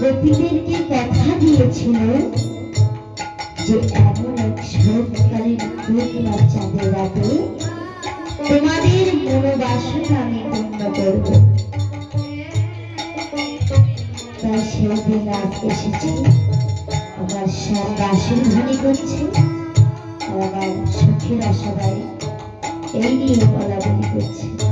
গোপীদেরকে কথা দিয়েছিল যে এমন এক শরৎকালীন পূর্ণিমা চাঁদের রাতে তোমাদের মনোবাসনা আমি পূর্ণ করব। তাই সেই দিন আজ এসেছে। আমার সব বাসন ধ্বনি করছে। আমার সখীরা সবাই এই নিয়ে বলা বলি করছে।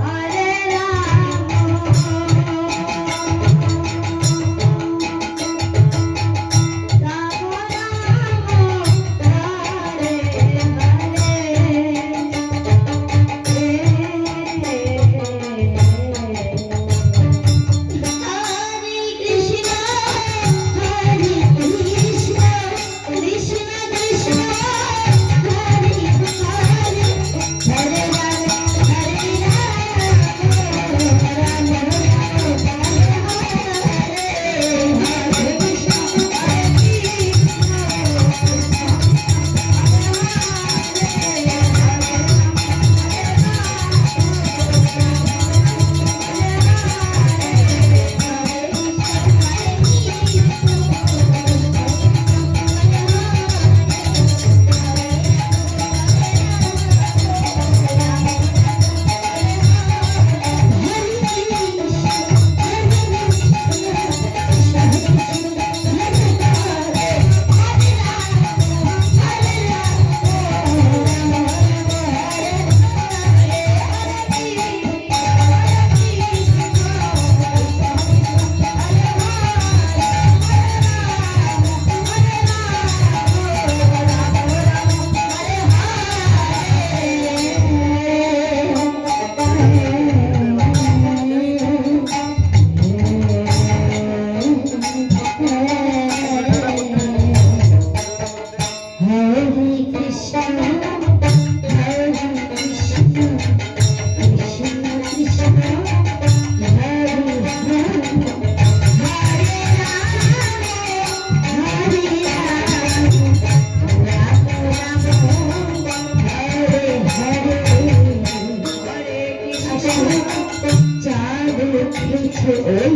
উঠেছে ওই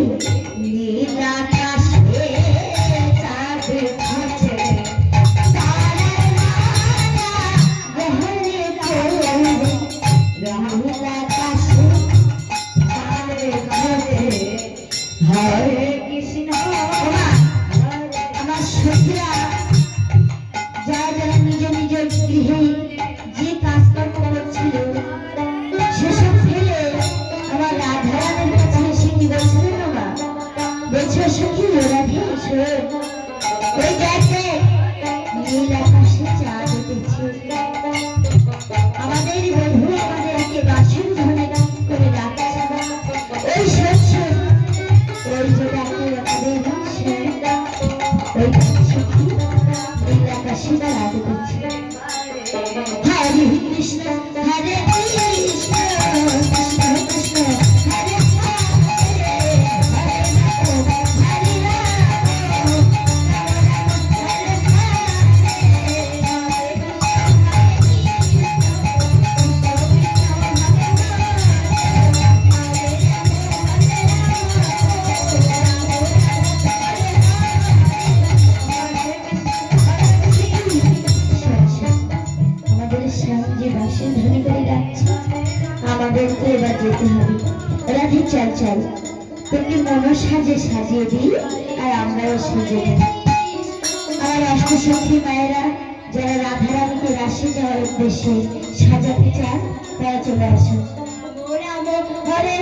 রাধে শোন তো এবার যেতে হবে রাধে চল চল? তোকে মনো সাজে সাজিয়ে দিই আর আমরাও সেজে নিই আমার অষ্টসখী মায়েরা যারা রাধারানীকে রাশি যাওয়ার উদ্দেশ্যে সাজাতে চান তারা চলে আসুন হরে